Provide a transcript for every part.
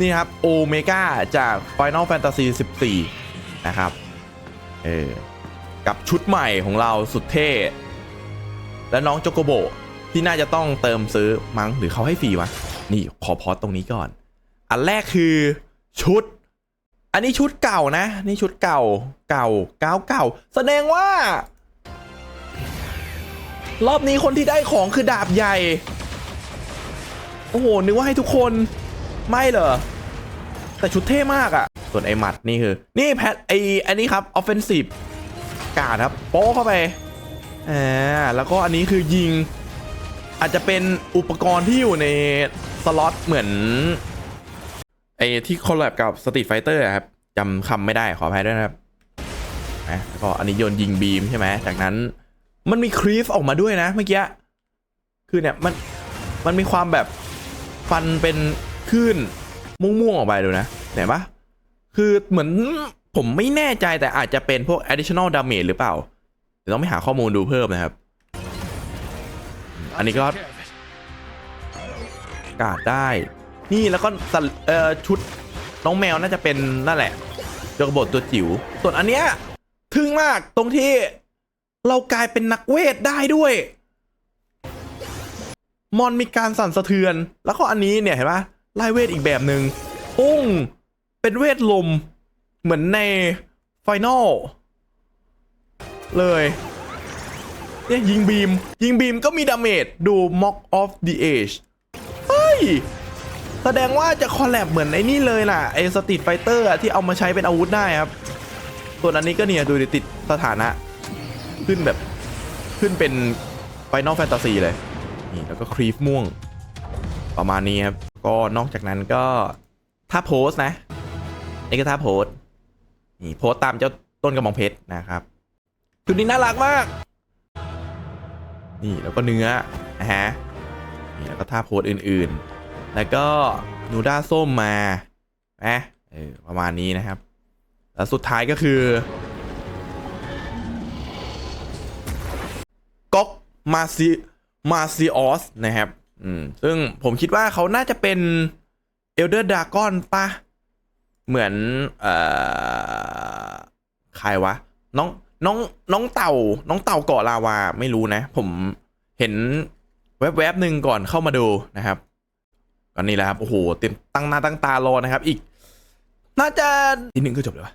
นี่ครับโอเมก้าจาก Final Fantasy 14 นะครับ เออ กับชุดใหม่ของเราสุดเท่ และน้องโจโกโบที่น่าจะต้องเติมซื้อมั้งหรือเขาให้ฟรีวะ นี่ขอพอสตรงนี้ก่อน อันแรกคือชุด อันนี้ชุดเก่านะ นี่ชุดเก่า เก่าเก่าเก่า แสดงว่า รอบนี้คนที่ได้ของคือดาบใหญ่ โอ้โห นึกว่าให้ทุกคน ไม่เหรอ แต่ชุดเท่มากอะ่ะ ส่วนไอ้หมัดนี่คือ นี่แพทไออันนี้ครับออฟเฟนซีฟกาดครับ โป๊เข้าไปอ่าแล้วก็อันนี้คือยิง อาจจะเป็นอุปกรณ์ที่อยู่ในสล็อตเหมือนไอ้ที่คอลแลบกับสตรีทไฟเตอร์ครับจำคำไม่ได้ขออภัยด้วยนะครับนะแล้วก็อันนี้โยนยิงบีมใช่ไหมจากนั้นมันมีครีฟออกมาด้วยนะเมื่อกี้ คือเนี่ยมันมันมีความแบบฟันเป็น คลื่นม่วงๆออกไปดูนะเห็นปะคือเหมือนผมไม่แน่ใจแต่อาจจะเป็นพวก additional damage หรือเปล่าเดี๋ยวต้องไปหาข้อมูลดูเพิ่มนะครับ อันนี้ก็กาดได้ นี่แล้วก็เอ่อชุดน้องแมวน่าจะเป็นนั่นแหละโจกบทตัวจิ๋วส่วนอันเนี้ยทึ่งมากตรงที่เรากลายเป็นนักเวทได้ด้วย มอนมีการสั่นสะเทือน แล้วก็อันนี้เนี่ยเห็นปะ ไล่เวทอีกแบบหนึ่งปุ้ง เป็นเวทลม เหมือนในไฟนอลเลยเนี่ยยิงบีม ยิงบีมก็มีดาเมจ ดู Mock of the Age เฮ้ย แสดงว่าจะคอลแลบเหมือนไอ้นี่เลยล่ะ ไอ้สตรีทไฟเตอร์ที่เอามาใช้เป็นอาวุธได้ครับ ส่วนอันนี้ก็เนี่ย ดูดิติดสถานะ ขึ้นแบบ ขึ้นเป็น Final Fantasy เลย นี่แล้วก็ครีฟม่วง ประมาณนี้ครับ ก็นอกจากนั้นก็ถ้าโพสนะนี่ก็ท่าโพสนี่โพสตามเจ้าต้นกระบองเพชรนะครับชุดนี้น่ารักมาก นี่แล้วก็เนื้อนะฮะนี่แล้วก็ท่าโพสอื่นๆ แล้วก็นูด้าส้มมานะเออประมาณนี้นะครับ แล้วสุดท้ายก็คือก๊อกมาซิมาซิออสนะครับ อืม ซึ่งผมคิดว่าเขาน่าจะเป็นเอลเดอร์ดากอนปะเหมือน เอ่อใครวะ น้องน้องน้องเต่า น้องเต่าเกาะลาวาไม่รู้นะ ผมเห็นแวบๆหนึ่งก่อนเข้ามาดูนะครับก็นี่แหละครับ โอ้โห เต็มตั้งหน้าตั้งตารอนะครับ อีก น่าจะทีหนึ่งก็จบเลยวะ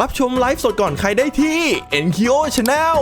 รับชมไลฟ์สดก่อนใครได้ที่ NKO Channel